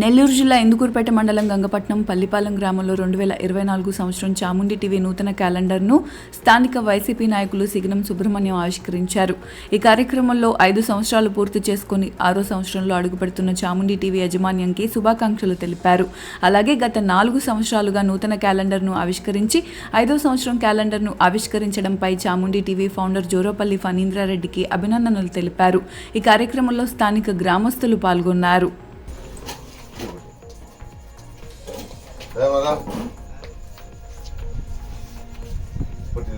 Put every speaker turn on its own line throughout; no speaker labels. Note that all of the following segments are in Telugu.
నెల్లూరు జిల్లా ఇందుకూరుపేట మండలం గంగపట్నం పల్లిపాలెం గ్రామంలో రెండు వేల ఇరవై నాలుగు సంవత్సరం చాముండి టీవీ నూతన క్యాలెండర్ను స్థానిక వైసీపీ నాయకులు సిగ్నం సుబ్రహ్మణ్యం ఆవిష్కరించారు. ఈ కార్యక్రమంలో ఐదు సంవత్సరాలు పూర్తి చేసుకుని ఆరో సంవత్సరంలో అడుగుపెడుతున్న చాముండి టీవీ యాజమాన్యంకి శుభాకాంక్షలు తెలిపారు. అలాగే గత నాలుగు సంవత్సరాలుగా నూతన క్యాలెండర్ను ఆవిష్కరించి ఐదో సంవత్సరం క్యాలెండర్ను ఆవిష్కరించడంపై చాముండి టీవీ ఫౌండర్ జోరోపల్లి ఫణీంద్రారెడ్డికి అభినందనలు తెలిపారు. ఈ కార్యక్రమంలో స్థానిక గ్రామస్తులు పాల్గొన్నారు.
ఏమరా పుట్టి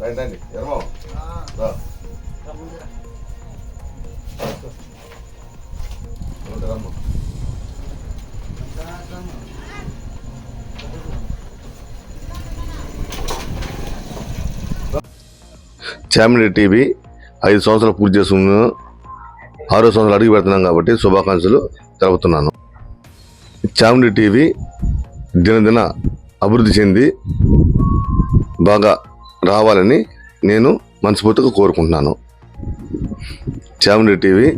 రండి రండి. ఎరమో రా. రమ్మా. చామిడి టీవీ ఐదు సంవత్సరాలు పూర్తి చేసుకున్నాను. ఆరో సంవత్సరాలు అడుగు పెడుతున్నాం కాబట్టి శుభాకాంక్షలు తెలుపుతున్నాను. చామిని టీవీ దినదిన అభివృద్ధి చెంది బాగా రావాలని నేను మనస్ఫూర్తిగా కోరుకుంటున్నాను. చామిని టీవీ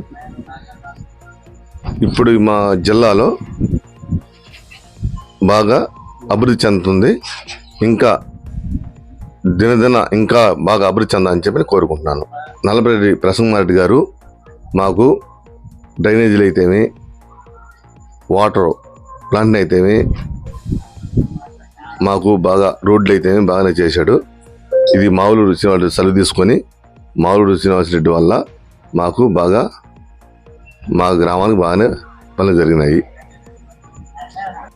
ఇప్పుడు మా జిల్లాలో బాగా అభివృద్ధి చెందుతుంది. ఇంకా దినదిన ఇంకా బాగా అభివృద్ధి చెందాలని చెప్పి కోరుకుంటున్నాను. నల్లపరెడ్డి ప్రసన్నరెడ్డి గారు మాకు డ్రైనేజీలు అయితేమి వాటర్ ప్లాంట్ అయితేమి మాకు బాగా రోడ్లు అయితేమి బాగానే చేశాడు. ఇది మామూలు శ్రీనివాసరెడ్డి సెలవు తీసుకొని మామూలు శ్రీనివాసరెడ్డి వల్ల మాకు బాగా మా గ్రామానికి బాగానే పనులు జరిగినాయి.